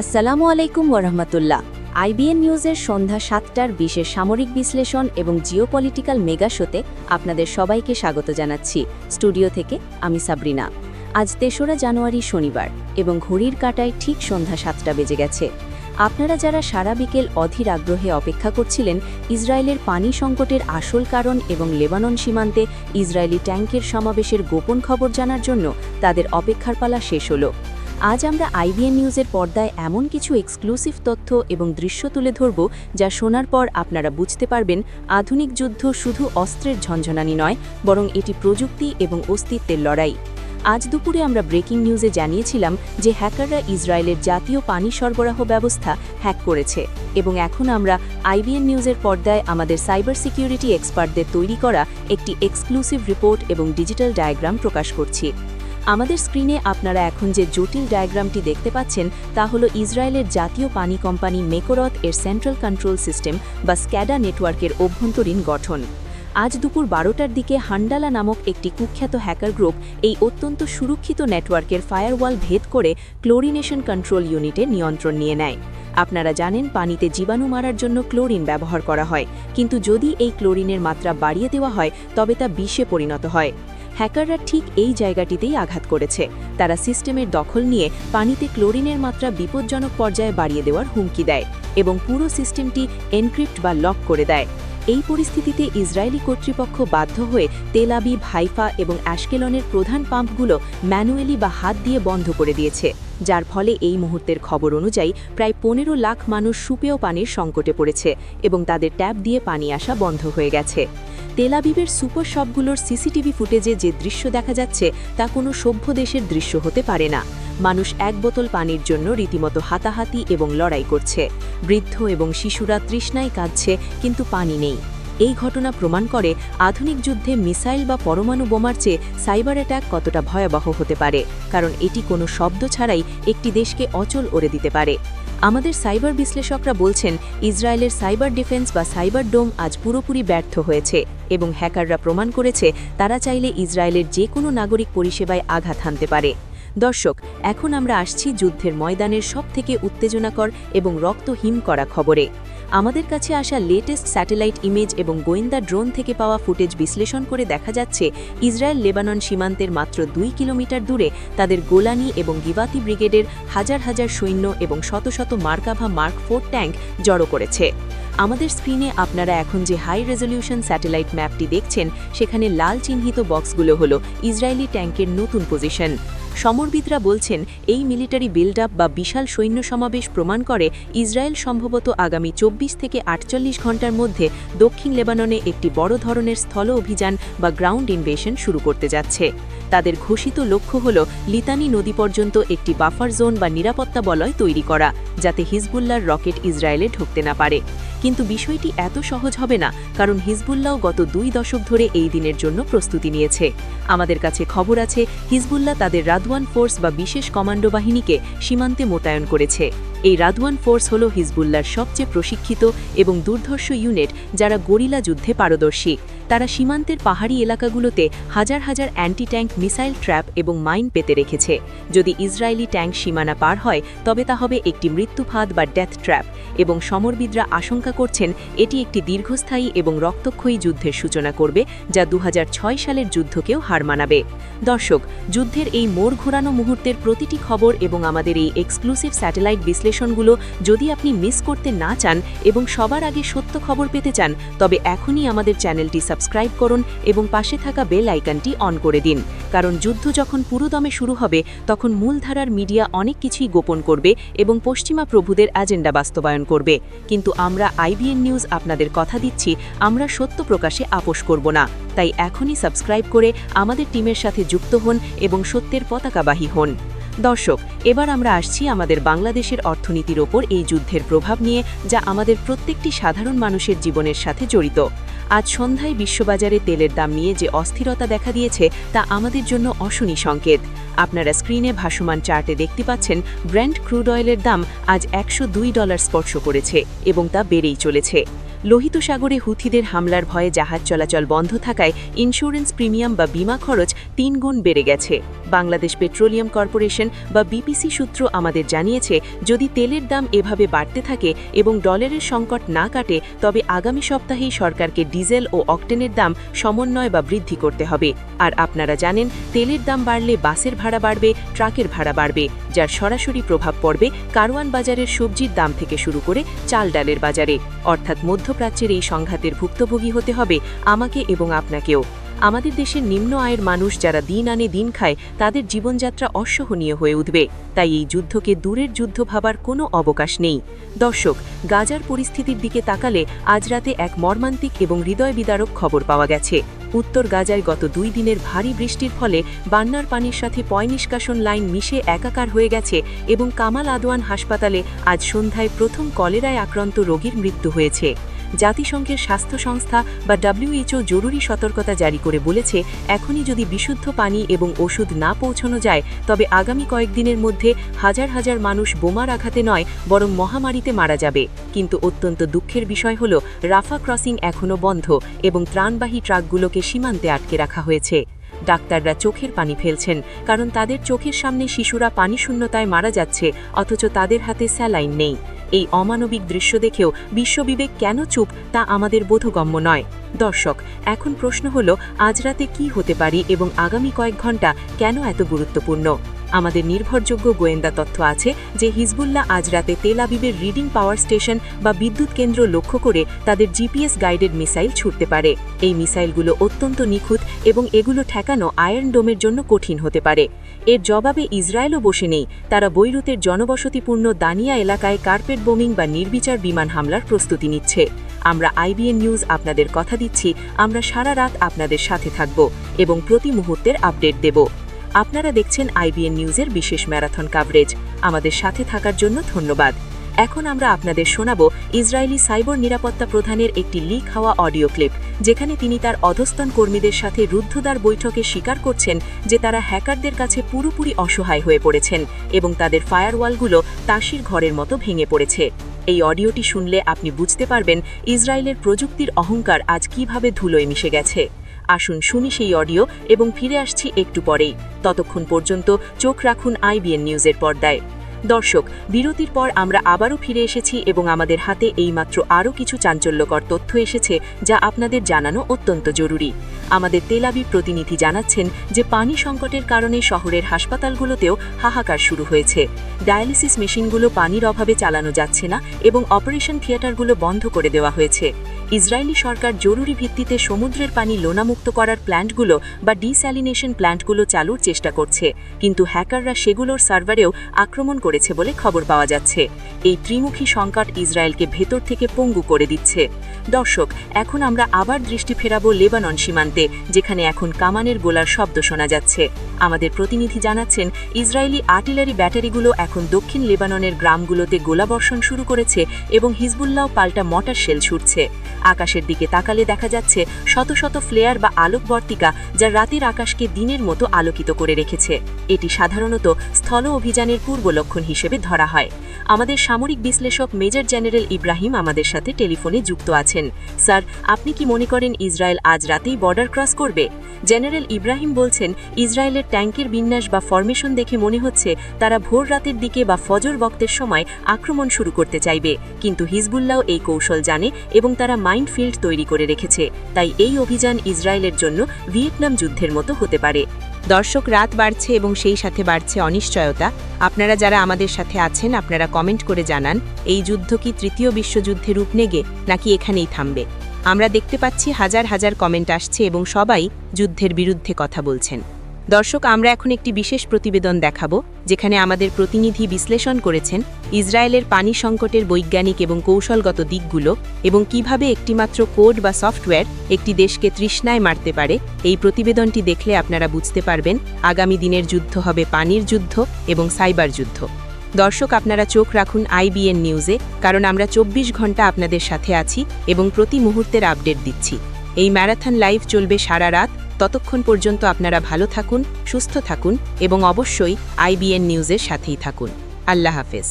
আসসালামু আলাইকুম ওরহমতুল্লাহ আইবিএন নিউজের সন্ধ্যা সাতটার বিশেষ সামরিক বিশ্লেষণ এবং জিওপলিটিক্যাল মেগা শোতে আপনাদের সবাইকে স্বাগত জানাচ্ছি। স্টুডিও থেকে আমি সাবরিনা। আজ তেসরা জানুয়ারি শনিবার এবং ঘড়ির কাটায় ঠিক সন্ধ্যা সাতটা বেজে গেছে। আপনারা যারা সারা বিকেল অধীর আগ্রহে অপেক্ষা করছিলেন, ইসরায়েলের পানি সংকটের আসল কারণ এবং লেবানন সীমান্তে ইসরায়েলি ট্যাঙ্কের সমাবেশের গোপন খবর জানার জন্য তাদের অপেক্ষার পালা শেষ হলো। আজ আমরা আইবিএন নিউজের পর্দায় এমন কিছু এক্সক্লুসিভ তথ্য এবং দৃশ্য তুলে ধরব যা শোনার পর আপনারা বুঝতে পারবেন আধুনিক যুদ্ধ শুধু অস্ত্রের ঝঞ্ঝনানি নয়, বরং এটি প্রযুক্তি এবং অস্তিত্বের লড়াই। আজ দুপুরে আমরা ব্রেকিং নিউজে জানিয়েছিলাম যে হ্যাকাররা ইসরায়েলের জাতীয় পানি সরবরাহ ব্যবস্থা হ্যাক করেছে এবং এখন আমরা আইবিএন নিউজের পর্দায় আমাদের সাইবার সিকিউরিটি এক্সপার্টদের তৈরি করা একটি এক্সক্লুসিভ রিপোর্ট এবং ডিজিটাল ডায়াগ্রাম প্রকাশ করছি। আমাদের স্ক্রিনে আপনারা এখন যে জটিল ডায়াগ্রামটি দেখতে পাচ্ছেন, তা হল ইসরায়েলের জাতীয় পানি কোম্পানি মেকোরথ এর সেন্ট্রাল কন্ট্রোল সিস্টেম বা স্ক্যাডা নেটওয়ার্কের অভ্যন্তরীণ গঠন। আজ দুপুর বারোটার দিকে হান্ডালা নামক একটি কুখ্যাত হ্যাকার গ্রুপ এই অত্যন্ত সুরক্ষিত নেটওয়ার্কের ফায়ারওয়াল ভেদ করে ক্লোরিনেশন কন্ট্রোল ইউনিটের নিয়ন্ত্রণ নিয়ে নেয়। আপনারা জানেন, পানিতে জীবাণু মারার জন্য ক্লোরিন ব্যবহার করা হয়, কিন্তু যদি এই ক্লোরিনের মাত্রা বাড়িয়ে দেওয়া হয়, তবে তা বিষে পরিণত হয়। হ্যাকাররা ঠিক এই জায়গাটিতেই আঘাত করেছে। তারা সিস্টেমের দখল নিয়ে পানিতে ক্লোরিনের মাত্রা বিপজ্জনক পর্যায়ে বাড়িয়ে দেওয়ার হুমকি দেয় এবং পুরো সিস্টেমটি এনক্রিপ্ট বা লক করে দেয়। এই পরিস্থিতিতে ইসরায়েলি কর্তৃপক্ষ বাধ্য হয়ে তেলাবি ভাইফা এবং অ্যাশকেলনের প্রধান পাম্পগুলো ম্যানুয়ালি বা হাত দিয়ে বন্ধ করে দিয়েছে। যার ফলে এই মুহূর্তের খবর অনুযায়ী প্রায় পনেরো লাখ মানুষ সুপেয় পানির সংকটে পড়েছে এবং তাদের ট্যাপ দিয়ে পানি আসা বন্ধ হয়ে গেছে। তেলাবিবের সুপার শপগুলোর সিসিটিভি ফুটেজে যে দৃশ্য দেখা যাচ্ছে, তা কোনো সভ্য দেশের দৃশ্য হতে পারে না। মানুষ এক বোতল পানির জন্য রীতিমতো হাতাহাতি এবং লড়াই করছে। বৃদ্ধ এবং শিশুরা তৃষ্ণায় কাঁদছে, কিন্তু পানি নেই। এই ঘটনা প্রমাণ করে আধুনিক যুদ্ধে মিসাইল বা পরমাণু বোমার চেয়ে সাইবার অ্যাটাক কতটা ভয়াবহ হতে পারে, কারণ এটি কোনো শব্দ ছাড়াই একটি দেশকে অচল ওরে দিতে পারে। আমাদের সাইবার বিশ্লেষকরা বলছেন, ইসরায়েলের সাইবার ডিফেন্স বা সাইবার ডোম আজ পুরোপুরি ব্যর্থ হয়েছে এবং হ্যাকাররা প্রমাণ করেছে তারা চাইলে ইসরায়েলের যে কোনো নাগরিক পরিষেবায় আঘাত হানতে পারে। দর্শক, এখন আমরা আসছি যুদ্ধের ময়দানের সবথেকে উত্তেজনাকর এবং রক্তহীন করা খবরে। আমাদের কাছে আসা লেটেস্ট স্যাটেলাইট ইমেজ এবং গোয়েন্দা ড্রোন থেকে পাওয়া ফুটেজ বিশ্লেষণ করে দেখা যাচ্ছে, ইসরায়েল লেবানন সীমান্তের মাত্র দুই কিলোমিটার দূরে তাদের গোলানি এবং গিবাতি ব্রিগেডের হাজার হাজার সৈন্য এবং শত শত মার্কাভা মার্ক ফোর ট্যাঙ্ক জড়ো করেছে। আমাদের স্ক্রিনে আপনারা এখন যে হাই রেজলিউশন স্যাটেলাইট ম্যাপটি দেখছেন, সেখানে লাল চিহ্নিত বক্সগুলো হল ইসরায়েলি ট্যাঙ্কের নতুন পজিশন সমরবিদরা বলছেন, এই মিলিটারি বিল্ড আপ বা বিশাল সৈন্য সমাবেশ প্রমাণ করে ইসরায়েল সম্ভবত আগামী চব্বিশ থেকে আটচল্লিশ ঘণ্টার মধ্যে দক্ষিণ লেবাননে একটি বড় ধরনের স্থল অভিযান বা গ্রাউন্ড ইনভেশন শুরু করতে যাচ্ছে। তাদের ঘোষিত লক্ষ্য হল লিতানি নদী পর্যন্ত একটি বাফার জোন বা নিরাপত্তা বলয় তৈরি করা, যাতে হিজবুল্লার রকেট ইসরায়েলে ঢুকতে না পারে। কিন্তু বিষয়টি এত সহজ হবে না, কারণ হিজবুল্লাহ গত দুই দশক ধরে এই দিনের জন্য প্রস্তুতি নিয়েছে। আমাদের কাছে খবর আছে, হিজবুল্লাহ তাদের রাদওয়ান ফোর্স বা বিশেষ কমান্ডো বাহিনীকে সীমান্তে মোতায়েন করেছে। এই রাদওয়ান ফোর্স হল হিজবুল্লার সবচেয়ে প্রশিক্ষিত এবং দুর্ধর্ষ ইউনিট যারা গরিলা যুদ্ধে পারদর্শী। তারা সীমান্তের পাহাড়ি এলাকাগুলোতে হাজার হাজার অ্যান্টি ট্যাঙ্ক মিসাইল ট্র্যাপ এবং মাইন পেতে রেখেছে। যদি ইসরায়েলি ট্যাঙ্ক সীমানা পার হয়, তবে তা হবে একটি মৃত্যুফাঁদ বা ডেথ ট্র্যাপ এবং সমরবিদরা আশঙ্কা করছেন এটি একটি দীর্ঘস্থায়ী এবং রক্তক্ষয়ী যুদ্ধের সূচনা করবে, যা দু হাজার ছয় সালের যুদ্ধকেও হার মানাবে। দর্শক, যুদ্ধের এই মোড় ঘোরানো মুহূর্তের প্রতিটি খবর এবং আমাদের এই এক্সক্লুসিভ স্যাটেলাইট বিশ্লেষণগুলো যদি আপনি মিস করতে না চান এবং সবার আগে সত্য খবর পেতে চান, তবে এখনই আমাদের চ্যানেলটি সাবস্ক্রাইব করুন এবং পাশে থাকা বেল আইকনটি অন করে দিন। কারণ যুদ্ধ যখন পুরোদমে শুরু হবে, তখন মূলধারার মিডিয়া অনেক কিছুই গোপন করবে এবং পশ্চিমা প্রভুদের এজেন্ডা বাস্তবায়ন করবে। কিন্তু আমরা আইবিএন নিউজ আপনাদের কথা দিচ্ছি, আমরা সত্য প্রকাশে আপোষ করব না। তাই এখনই সাবস্ক্রাইব করে আমাদের টিমের সাথে যুক্ত হন এবং সত্যের পতাকাবাহী হন। দর্শক, এবার আমরা আসছি আমাদের বাংলাদেশের অর্থনীতির ওপর এই যুদ্ধের প্রভাব নিয়ে, যা আমাদের প্রত্যেকটি সাধারণ মানুষের জীবনের সাথে জড়িত। আজ সন্ধ্যায় বিশ্ববাজারে তেলের দাম নিয়ে যে অস্থিরতা দেখা দিয়েছে, তা আমাদের জন্য অশনি সংকেত। আপনারা স্ক্রিনে ভাসমান চার্টে দেখতে পাচ্ছেন, ব্র্যান্ড ক্রুড অয়েলের দাম আজ একশো দুই ডলার স্পর্শ করেছে এবং তা বেড়েই চলেছে। লোহিত সাগরে হুথিদের হামলার ভয়ে জাহাজ চলাচল বন্ধ থাকায় ইন্স্যুরেন্স প্রিমিয়াম বা বিমা খরচ তিন গুণ বেড়ে গেছে। বাংলাদেশ পেট্রোলিয়াম কর্পোরেশন বা বিপিসি সূত্র আমাদের জানিয়েছে, যদি তেলের দাম এভাবে বাড়তে থাকে এবং ডলারের সংকট না কাটে, তবে আগামী সপ্তাহেই সরকারকে ডিজেল ও অকটেনের দাম সমন্বয় বা বৃদ্ধি করতে হবে। আর আপনারা জানেন, তেলের দাম বাড়লে বাসের ভাড়া বাড়বে, ট্রাকের ভাড়া বাড়বে, যার সরাসরি প্রভাব পড়বে কারওয়ান বাজারের সবজির দাম থেকে শুরু করে চাল ডালের বাজারে। অর্থাৎ মধ্যপ্রাচ্যের এই সংঘাতের ভুক্তভোগী হতে হবে আমাকে এবং আপনাকেও। আমাদের দেশের নিম্ন আয়ের মানুষ যারা দিন আনে দিন খায়, তাদের জীবনযাত্রা অসহনীয় হয়ে উঠবে। তাই এই যুদ্ধকে দূরের যুদ্ধ ভাবার কোনো অবকাশ নেই। দর্শক, গাজার পরিস্থিতির দিকে তাকালে আজ রাতে এক মর্মান্তিক এবং হৃদয় বিদারক খবর পাওয়া গেছে। উত্তর গাজায় গত দুই দিনের ভারী বৃষ্টির ফলে বান্নার পানির সাথে পয় নিষ্কাশন লাইন মিশে একাকার হয়ে গেছে এবং কামাল আদওয়ান হাসপাতালে আজ সন্ধ্যায় প্রথম কলেরায় আক্রান্ত রোগীর মৃত্যু হয়েছে। জাতিসংঘের স্বাস্থ্য সংস্থা বা ডাব্লিউএইচও জরুরি সতর্কতা জারি করে বলেছে, এখনই যদি বিশুদ্ধ পানি এবং ওষুধ না পৌঁছানো যায়, তবে আগামী কয়েকদিনের মধ্যে হাজার হাজার মানুষ বোমার আঘাতে নয়, বরং মহামারীতে মারা যাবে। কিন্তু অত্যন্ত দুঃখের বিষয় হল, রাফা ক্রসিং এখনও বন্ধ এবং ত্রাণবাহী ট্রাকগুলোকে সীমান্তে আটকে রাখা হয়েছে। ডাক্তাররা চোখের পানি ফেলছেন, কারণ তাদের চোখের সামনে শিশুরা পানিশূন্যতায় মারা যাচ্ছে, অথচ তাদের হাতে স্যালাইন নেই। এই অমানবিক দৃশ্য দেখেও বিশ্ববিবেক কেন চুপ তা আমাদের বোধগম্য নয়। দর্শক, এখন প্রশ্ন হল, আজ রাতে কী হতে পারি এবং আগামী কয়েক ঘণ্টা কেন এত গুরুত্বপূর্ণ? আমাদের নির্ভরযোগ্য গোয়েন্দা তথ্য আছে যে হিজবুল্লাহ আজ রাতে তেল আবিবের রিডিং পাওয়ার স্টেশন বা বিদ্যুৎ কেন্দ্র লক্ষ্য করে তাদের জিপিএস গাইডেড মিসাইল ছুটতে পারে। এই মিসাইলগুলো অত্যন্ত নিখুঁত এবং এগুলো ঠেকানো আয়রন ডোমের জন্য কঠিন হতে পারে। এর জবাবে ইসরায়েলও বসে নেই। তারা বৈরুতের জনবসতিপূর্ণ দানিয়া এলাকায় কার্পেট বোমিং বা নির্বিচার বিমান হামলার প্রস্তুতি নিচ্ছে। আমরা আইবিএন নিউজ আপনাদের কথা দিচ্ছি। আমরা সারা রাত আপনাদের সাথে থাকব এবং প্রতি মুহূর্তের আপডেট দেব। আপনারা দেখছেন আইবিএন নিউজের বিশেষ ম্যারাথন কাভারেজ আমাদের সাথে থাকার জন্য ধন্যবাদ। এখন আমরা আপনাদের শোনাব ইসরায়েলি সাইবর নিরাপত্তা প্রধানের একটি লিক হওয়া অডিও ক্লিপ যেখানে তিনি তার অধস্তন কর্মীদের সাথে রুদ্ধদ্বার বৈঠকে স্বীকার করছেন যে তারা হ্যাকারদের কাছে পুরোপুরি অসহায় হয়ে পড়েছেন এবং তাদের ফায়ারওয়ালগুলো তাসির ঘরের মতো ভেঙে পড়েছে। এই অডিওটি শুনলে আপনি বুঝতে পারবেন ইসরায়েলের প্রযুক্তির অহংকার আজ কীভাবে ধুলোয় মিশে গেছে। আসুন শুনি সেই অডিও এবং ফিরে আসছি একটু পরেই। ততক্ষণ পর্যন্ত চোখ রাখুন আইবিএন নিউজের পর্দায়। দর্শক, বিরতির পর আমরা আবারও ফিরে এসেছি এবং আমাদের হাতে এইমাত্র আরও কিছু চাঞ্চল্যকর তথ্য এসেছে যা আপনাদের জানানো অত্যন্ত জরুরি। আমাদের তেলাবি প্রতিনিধি জানাচ্ছেন যে পানি সংকটের কারণে শহরের হাসপাতালগুলোতেও হাহাকার শুরু হয়েছে। ডায়ালিসিস মেশিনগুলো পানির অভাবে চালানো যাচ্ছে না এবং অপারেশন থিয়েটারগুলো বন্ধ করে দেওয়া হয়েছে। ইসরায়েলি সরকার জরুরি ভিত্তিতে সমুদ্রের পানি লোনামুক্ত করার প্ল্যান্টগুলো বা ডিস্যালিনেশন প্ল্যান্টগুলো চালুর চেষ্টা করছে, কিন্তু হ্যাকাররা সেগুলোর সার্ভারেও আক্রমণ করেছে বলে খবর পাওয়া যাচ্ছে। এই ত্রিমুখী সংকট ইসরায়েলকে ভেতর থেকে পঙ্গু করে দিচ্ছে। দর্শক, এখন আমরা আবার দৃষ্টি ফেরাবো লেবানন সীমান্তে, যেখানে এখন কামানের গোলার শব্দ শোনা যাচ্ছে। আমাদের প্রতিনিধি জানাচ্ছেন, ইসরায়েলি আর্টিলারি ব্যাটারিগুলো এখন দক্ষিণ লেবাননের গ্রামগুলোতে গোলাবর্ষণ শুরু করেছে এবং হিজবুল্লাহ পাল্টা মটার শেল ছুটছে আকাশের দিকে তাকালে দেখা যাচ্ছে, শত শত ফ্লেয়ার বা আলোকবর্তিকা যা রাতের আকাশকে দিনের মতো আলোকিত করে রেখেছে। এটি সাধারণত স্থল অভিযানের পূর্ব লক্ষণ হিসেবে ধরা হয়। আমাদের সামরিক বিশ্লেষক মেজর জেনারেল ইব্রাহিম আমাদের সাথে টেলিফোনে যুক্ত আছেন। স্যার, আপনি কি মনে করেন ইসরায়েল আজ রাতেই বর্ডার ক্রস করবে? জেনারেল ইব্রাহিম বলছেন, ইসরায়েলের ট্যাঙ্কের বিন্যাস বা ফরমেশন দেখে মনে হচ্ছে তারা ভোর রাতের দিকে বা ফজর বক্তের সময় আক্রমণ শুরু করতে চাইবে। কিন্তু হিজবুল্লাহ এই কৌশল জানে এবং তারা মাইন্ড ফিল্ড তৈরি করে রেখেছে। তাই এই অভিযান ইসরায়েলের জন্য ভিয়েতনাম যুদ্ধের মতো হতে পারে। দর্শক রাত বাড়ছে এবং সেই সাথে বাড়ছে অনিশ্চয়তা। আপনারা যারা আমাদের সাথে আছেন, আপনারা কমেন্ট করে জানান, এই যুদ্ধ কি তৃতীয় বিশ্বযুদ্ধে রূপ নেগে, নাকি এখানেই থামবে? আমরা দেখতে পাচ্ছি হাজার হাজার কমেন্ট আসছে এবং সবাই যুদ্ধের বিরুদ্ধে কথা বলছেন। দর্শক, আমরা এখন একটি বিশেষ প্রতিবেদন দেখাব, যেখানে আমাদের প্রতিনিধি বিশ্লেষণ করেছেন ইসরায়েলের পানি সংকটের বৈজ্ঞানিক এবং কৌশলগত দিকগুলো এবং কীভাবে একটিমাত্র কোড বা সফটওয়্যার একটি দেশকে তৃষ্ণায় মারতে পারে। এই প্রতিবেদনটি দেখলে আপনারা বুঝতে পারবেন, আগামী দিনের যুদ্ধ হবে পানির যুদ্ধ এবং সাইবার যুদ্ধ। দর্শক, আপনারা চোখ রাখুন আইবিএন নিউজে, কারণ আমরা চব্বিশ ঘণ্টা আপনাদের সাথে আছি এবং প্রতি মুহূর্তের আপডেট দিচ্ছি। এই ম্যারাথন লাইভ চলবে সারা রাত ততক্ষণ পর্যন্ত আপনারা ভালো থাকুন, সুস্থ থাকুন এবং অবশ্যই আইবিএন নিউজের সাথেই থাকুন। আল্লাহ হাফেজ।